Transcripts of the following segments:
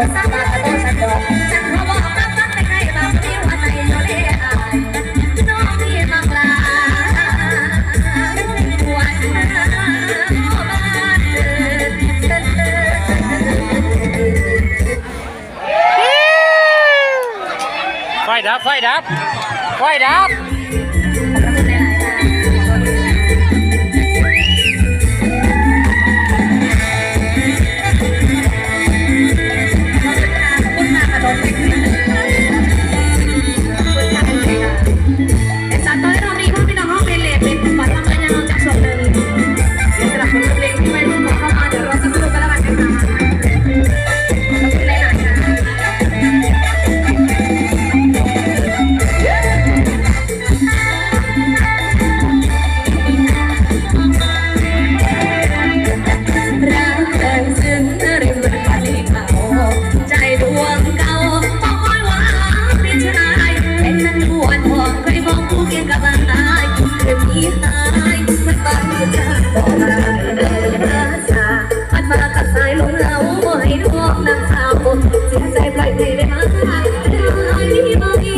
ไฟดับไฟดับไฟดับ Boogie.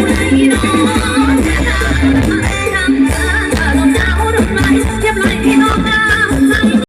you know.